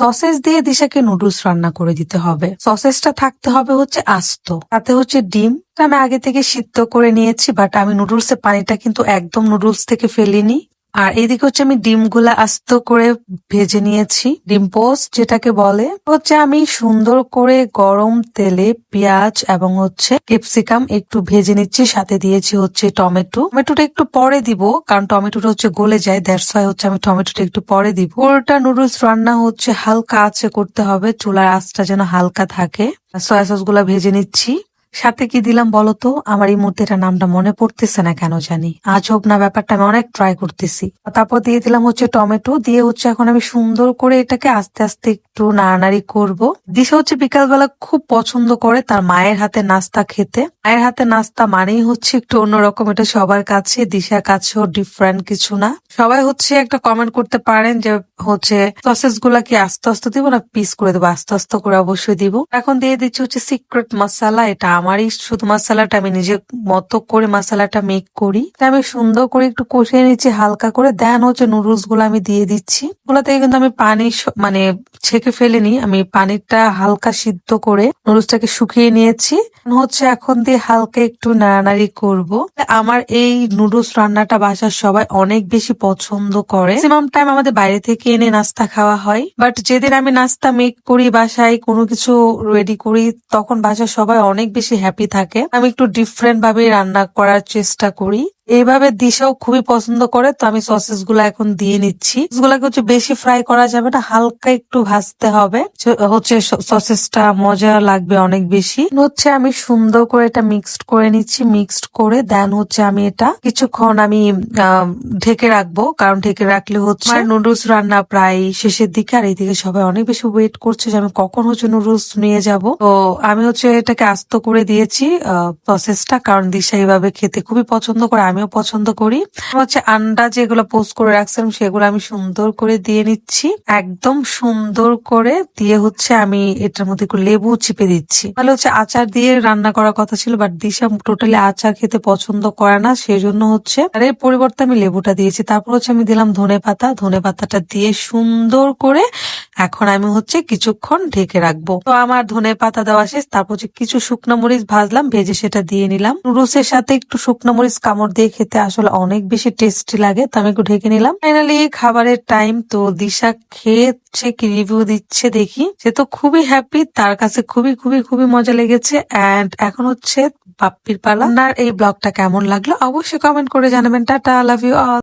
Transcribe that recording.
Sausages দিয়ে দিশাকে noodles রান্না করে দিতে হবে। সসেসটা থাকতে হবে হচ্ছে আস্ত। তাতে হচ্ছে ডিম। আমি আগে থেকে সিদ্ধ করে নিয়েছি বাট আমি নুডলসের পানিটা কিন্তু একদম নুডলস থেকে ফেলিনি। আর এদিকে হচ্ছে আমি ডিমগুলা আস্ত করে ভেজে নিয়েছি, ডিম পোস্ট যেটাকে বলে। হচ্ছে আমি সুন্দর করে গরম তেলে পেঁয়াজ এবং হচ্ছে ক্যাপসিকাম একটু ভেজে নিচ্ছি, সাথে দিয়েছি হচ্ছে টমেটো। টমেটোটা একটু পরে দিব, কারণ টমেটোটা হচ্ছে গলে যায় ওয়াই হচ্ছে আমি টমেটোটা একটু পরে দিব। পুরোটা নুডলস রান্না হচ্ছে হালকা আঁচে করতে হবে, চুলার আঁচটা যেন হালকা থাকে। সয়া সসগুলা ভেজে নিচ্ছি। সাথে কি দিলাম বলতো আমার এই মুহূর্তে এটা নামটা মনে পড়তেছে না কেন জানি। আজব না ব্যাপারটা, আমি অনেক ট্রাই করতেছি। তারপর দিয়ে দিলাম হচ্ছে টমেটো, দিয়ে হচ্ছে এখন আমি সুন্দর করে এটাকে আস্তে আস্তে একটু নাড়ানাড়ি করব। দিশা হচ্ছে বিকালবেলা খুব পছন্দ করে তার মায়ের হাতে নাস্তা খেতে। মায়ের হাতে নাস্তা মানেই হচ্ছে একটু অন্যরকম, এটা সবার কাছে, দিশার কাছেও ডিফারেন্ট কিছু না। সবাই হচ্ছে একটা কমেন্ট করতে পারেন যে হচ্ছে সসেসগুলা কি আস্তে আস্তে দিব না পিস করে দেবো? আস্তে আস্তে করে অবশ্যই দিব। এখন দিয়ে দিচ্ছি হচ্ছে সিক্রেট মশালা এটা আমারই শুধু মশালাটা আমি নিজের মতো করে মশলাটা মেক করি। আমি সুন্দর করে একটু কষিয়ে নিচ্ছি, হালকা করে। দেন হচ্ছে নুডলসগুলো আমি দিয়ে দিচ্ছি। ওগুলো থেকে কিন্তু আমি পানি মানে ছেঁকে ফেলিনি, আমি পানিটা হালকা সিদ্ধ করে নুডলসটাকে শুকিয়ে নিয়েছি। হচ্ছে এখন দিয়ে হালকা একটু নাড়ানাড়ি করব। আমার এই নুডলস রান্নাটা বাসার সবাই অনেক বেশি পছন্দ করে। ম্যাক্সিমাম টাইম আমাদের বাইরে থেকে এনে নাস্তা খাওয়া হয়। বাট যেদিন আমি নাস্তা মেক করি, বাসায় কোনো কিছু রেডি করি, তখন বাসায় সবাই অনেক বেশি হ্যাপি থাকে। আমি একটু ডিফারেন্ট ভাবে রান্না করার চেষ্টা করি। এইভাবে দিশাও খুবই পছন্দ করে, তো আমি সসেসগুলো এখন দিয়ে নিচ্ছি। গুলাকে হচ্ছে বেশি ফ্রাই করা যাবে না, হালকা একটু ভাজতে হবে। হচ্ছে সসেসটা মজা লাগবে অনেক বেশি। হচ্ছে আমি সুন্দর করে এটা মিক্সড করে নিচ্ছি, মিক্সড করে দেন হচ্ছে আমি এটা কিছুক্ষণ আমি ঢেকে রাখব, কারণ ঢেকে রাখলে হচ্ছে নুডলস রান্না প্রায় শেষের দিকে, আর এইদিকে সবাই অনেক বেশি ওয়েট করছে যে আমি কখন হচ্ছে নুডলস নিয়ে যাব। তো আমি হচ্ছে এটাকে আস্ত করে দিয়েছি প্রসেসটা কারণ দিশা এইভাবে খেতে খুবই পছন্দ করে আমিও পছন্দ করি। হচ্ছে আন্ডা যেগুলো পোস্ট করে রাখছিলাম, সেগুলো আমি সুন্দর করে দিয়ে নিচ্ছি। একদম সুন্দর করে দিয়ে হচ্ছে আমি এটার মধ্যে একটু লেবু চিপে দিচ্ছি। তাহলে হচ্ছে আচার দিয়ে রান্না করার কথা ছিল বাট দিশা টোটালি আচার খেতে পছন্দ করে না সেই জন্য হচ্ছে আর এর পরিবর্তে আমি লেবুটা দিয়েছি। তারপর হচ্ছে আমি দিলাম ধনে পাতা ধনে পাতাটা দিয়ে সুন্দর করে এখন আমি হচ্ছে কিছুক্ষণ ঢেকে রাখব। তো আমার ধনে পাতা দেওয়া শেষ, তারপর হচ্ছে কিছু শুকনো মরিচ ভাজলাম, ভেজে সেটা দিয়ে নিলাম। নুডলসের সাথে একটু শুকনো মরিচ কামড় দিয়ে খেতে আসলে অনেক বেশি টেস্টি লাগে, তো আমি একটু ঢেকে নিলাম। ফাইনালি খাবারের টাইম তো দিশা খেয়েছে কি রিভিউ দিচ্ছে দেখি। সে তো খুবই হ্যাপি তার কাছে খুবই খুবই খুবই মজা লেগেছে। এন্ড এখন হচ্ছে পাপ্পির পালা। আপনার এই ব্লগটা কেমন লাগল? অবশ্যই কমেন্ট করে জানাবেন। Tata love you all